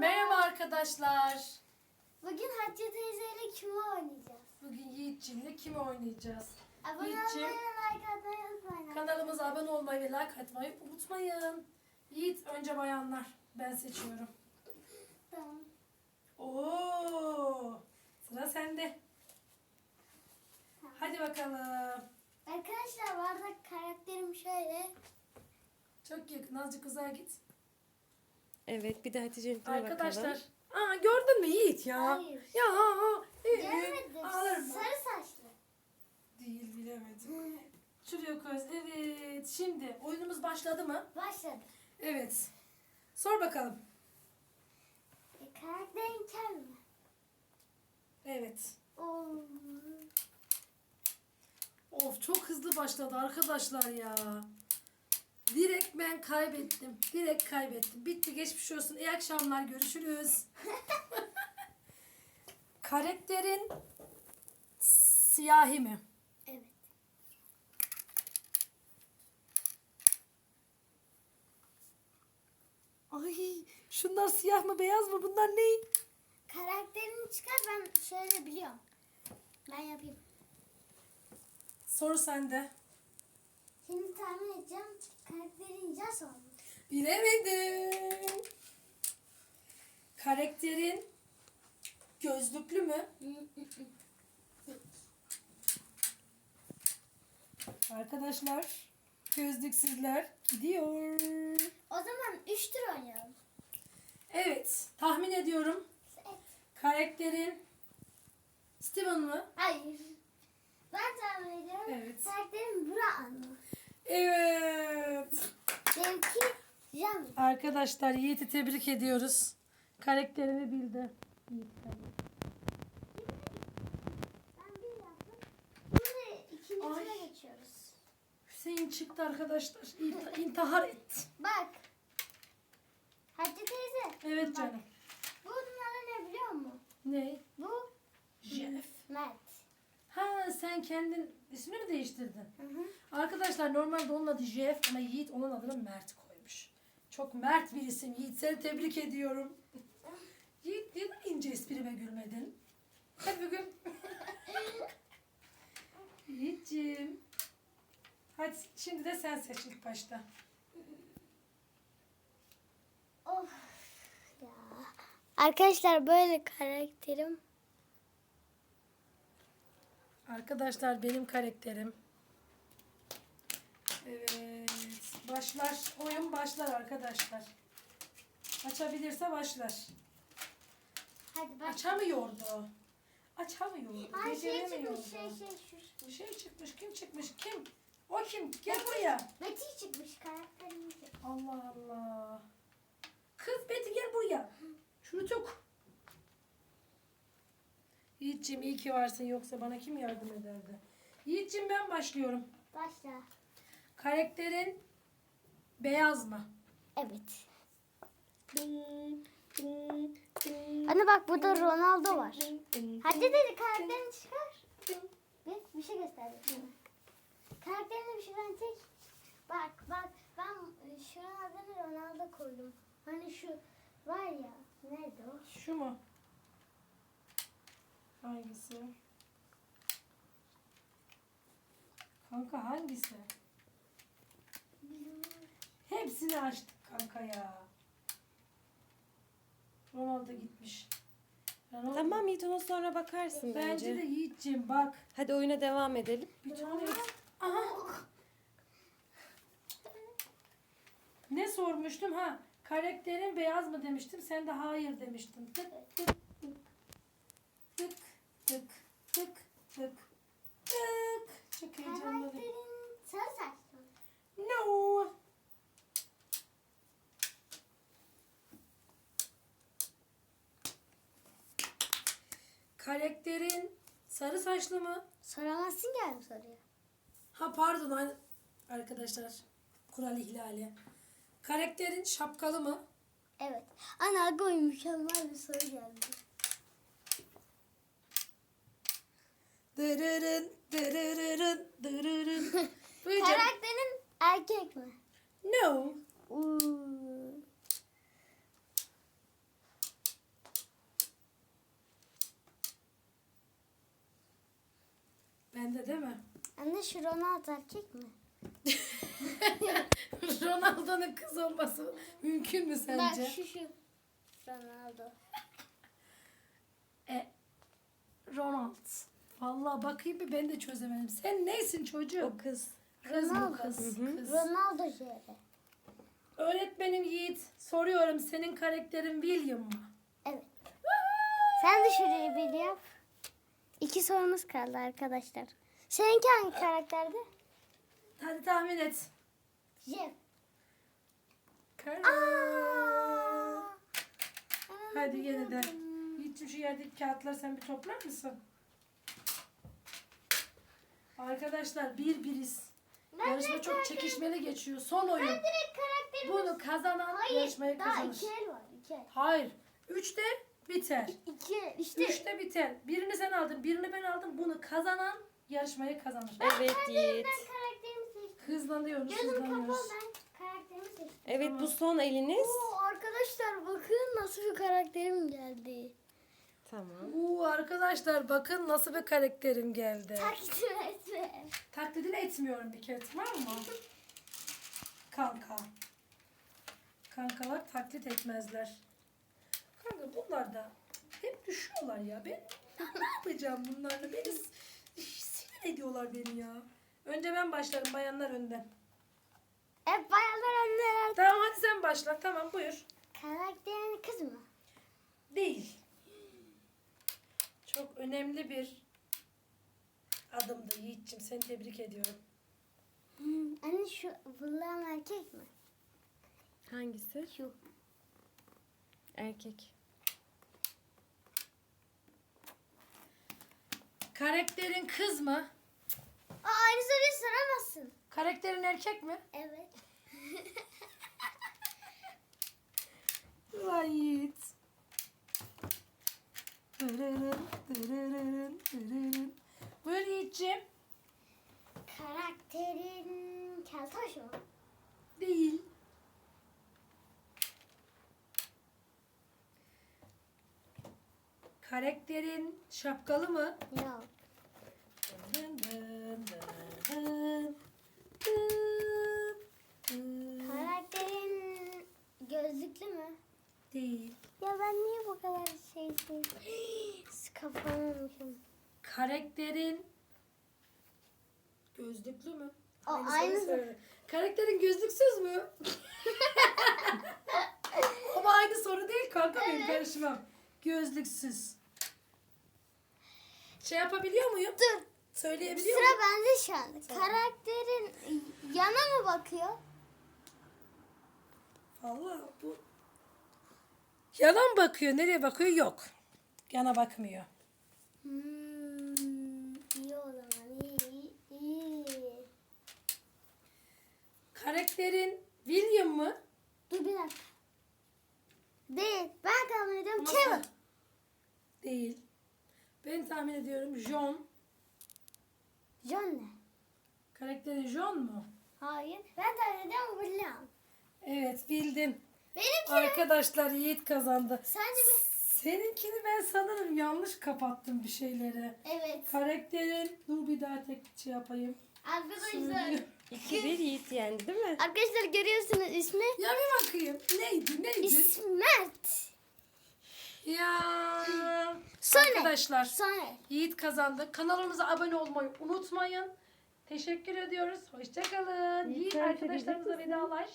Merhaba arkadaşlar. Bugün Hatice teyzeyle kimi oynayacağız? Bugün Yiğit'cimle kimi oynayacağız? Abone Yiğit'cim olmayı ve like atmayı unutmayın. kanalımıza abone olmayı ve like atmayı unutmayın. Yiğit önce bayanlar. Ben seçiyorum. Tamam. Oo! Sıra sende. Hadi bakalım. Arkadaşlar bu arada karakterim şöyle. Çok yakın. Azıcık uzağa git. Evet bir de Hatice'nin Arkadaşlar. bakalım. Aa gördün mü Yiğit ya? Hayır. Ya aa, ee, Görmedim. ağlarım. Sarı saçlı. Değil bilemedim. Şuraya koyuz. Evet. Şimdi oyunumuz başladı mı? Başladı. Evet. Sor bakalım. E, karakterin kel mi? Evet. Oo. Of çok hızlı başladı arkadaşlar ya. Direkt ben kaybettim. Direkt kaybettim. Bitti geçmiş olsun. İyi akşamlar. Görüşürüz. Karakterin siyahi mi? Evet. Ay şunlar siyah mı beyaz mı bunlar ne? Karakterini çıkar ben şöyle biliyorum. Ben yapayım. Soru sende. Şimdi tahmin edeceğim. Mu? Bilemedim. Karakterin gözlüklü mü? Arkadaşlar gözlüksüzler gidiyor. O zaman 3 tur oynayalım. Evet tahmin ediyorum. Evet. Karakterin Steven mı? Hayır. Ben tahmin ediyorum. Evet. Karakterin Burak'ın mı? Evet. Benimki Jan. Arkadaşlar Yiğit'i tebrik ediyoruz. Karakterini bildi. Yiğit. Ben bir yaptım. Ay. tura geçiyoruz. Hüseyin çıktı arkadaşlar. İnta- İntihar etti. Bak. Hatice teyze. Evet Bak. canım. Bunlara ne biliyor musun? Ne? Bu Jeff. Mert. Ha sen kendin ismini mi değiştirdin? Hı hı. Arkadaşlar normalde onun adı Jeff ama Yiğit onun adını Mert koymuş. Çok mert bir isim Yiğit. Seni tebrik ediyorum. Yiğit neden ince esprime gülmedin? Hadi bugün. Yiğit'ciğim. Hadi şimdi de sen seç ilk başta. Of ya. Arkadaşlar böyle karakterim. Arkadaşlar benim karakterim. Evet. Başlar. Oyun başlar arkadaşlar. Açabilirse başlar. Hadi bak. Açamıyordu. Açamıyordu. Ay şey Beceremiyordu. çıkmış şey şey şu. Bir şey çıkmış. Kim çıkmış? Kim? O kim? Gel buraya. Betty çıkmış karakterimiz. Allah Allah. Kız Betty gel buraya. Şunu tut. Yiğit'ciğim iyi ki varsın yoksa bana kim yardım ederdi? Yiğit'ciğim ben başlıyorum. Başla. Karakterin beyaz mı? Evet. Anne bak burada Ronaldo var. Hadi dedi karakterini çıkar. Bir, bir şey göster sana. Karakterini bir şeyden çek. Bak bak ben şunun adını Ronaldo koydum. Hani şu var ya. Nerede o? Şu mu? Hangisi? Kanka hangisi? Hepsini açtık kanka ya. Ronaldo gitmiş. Ronaldo- Tamam Yiğit ona sonra bakarsın Bence bence. de Yiğit'ciğim bak. Hadi oyuna devam edelim. Bir tane... Aha. Ne sormuştum ha? Karakterin beyaz mı demiştim. Sen de hayır demiştin. Tık tık tık tık tık. Tık. Çok heyecanlıyım. Sarı saçlı. No. Karakterin sarı saçlı mı? Soramazsın bu soruyu. Ha pardon ay- arkadaşlar. Kural ihlali. Karakterin şapkalı mı? Evet. Ana Agoy mükemmel bir soru geldi. Dırırın, dırırın, dırırın. Karakterin erkek mi? No. Hmm. Bende değil mi? Anne şu Ronaldo erkek mi? Ronaldo'nun kız olması mümkün mü sence? Bak şu şu. Ronaldo. e, Ronaldo. Vallahi bakayım bir ben de çözemedim. Sen neysin çocuğum? O kız. Kız mı Ronaldo. kız? Hı hı. kız. Ronaldo Jere. Öğretmenim Yiğit. Soruyorum senin karakterin William mı? Evet. Sen de şurayı bir yap. İki sorumuz kaldı arkadaşlar. Seninki hangi karakterdi? Hadi tahmin et. Jeff. Kar- Aa! Hadi yeniden. Yiğit'cim şu yerdeki kağıtları sen bir toplar mısın? Arkadaşlar bir biriz. Ben Yarışma direkt çok karakterim- çekişmeli geçiyor. Son oyun. Ben direkt karakterimi... Bunu kazanan Hayır yarışmayı daha kazanır. iki el var. iki el. Hayır. Üçte biter. İki el. İşte Üçte biter. Birini sen aldın, birini ben aldım. Bunu kazanan yarışmayı kazanır. Evet Yiğit. ben karakterimi seçtim. Hızlanıyoruz, Gözüm kapalı hızlanıyoruz. ben karakterimi seçtim. Evet bu son eliniz. Oo, arkadaşlar bakın nasıl bir karakterim geldi. Tamam. Uuu arkadaşlar bakın nasıl bir karakterim geldi. Takdim etme. Taklidini etmiyorum bir kere tamam mı? Kanka. Kankalar taklit etmezler. Kanka bunlar da hep düşüyorlar ya. Ben ne yapacağım bunlarla? Beni sinir ediyorlar beni ya. Önce ben başlarım bayanlar önden. Hep bayanlar anneler. Tamam hadi sen başla. Tamam buyur. Karakterin kız mı? Değil. Çok önemli bir adımdı Yiğit'ciğim. Seni tebrik ediyorum. Hmm, anne şu bunların erkek mi? Hangisi? Şu. Erkek. Karakterin kız mı? Aa, aynı soruyu soramazsın. Karakterin erkek mi? Evet. Vay Yiğit. Dırırın, dırırın, dırırın. Buyur Yiğit'ciğim. Karakterin keltoş mu? Değil. Karakterin şapkalı mı? Yok. Dın dın dın dın dın dın. Karakterin gözlüklü mü? Değil. Ya ben niye bu kadar şey şey... Kafammışım. Karakterin gözlüklü mü? O Aynı söyle. Karakterin gözlüksüz mü? Ama aynı soru değil kanka benim karışmam. Gözlüksüz. Şey yapabiliyor muyum? Dur. Söyleyebiliyor Sıra muyum? bende şu an. Tamam. Karakterin yana mı bakıyor? Vallahi bu yana mı bakıyor? Nereye bakıyor? Yok. Yana bakmıyor. Hmm, iyi o zaman. İyi, iyi. Karakterin William mı? Dur bir dakika. Değil. Ben tahmin ediyorum. Ama Kevin. sen- Değil. Ben tahmin ediyorum John. John ne? Karakterin John mu? Hayır. Ben tahmin ediyorum William. Evet bildin. Benimki. Arkadaşlar Yiğit kazandı. Sence bir... Seninkini ben sanırım yanlış kapattım bir şeyleri. Evet. Karakterin dur bir daha tek şey yapayım. Arkadaşlar. Söyleyeyim. 2-1 Yiğit yendi değil mi? Arkadaşlar görüyorsunuz ismi. Ya bir bakayım. Neydi neydi? İsmet. Ya. Sonra. Arkadaşlar Sonra. Yiğit kazandı. Kanalımıza abone olmayı unutmayın. Teşekkür ediyoruz. Hoşçakalın. Yiğit, arkadaşlarımıza vedalaş.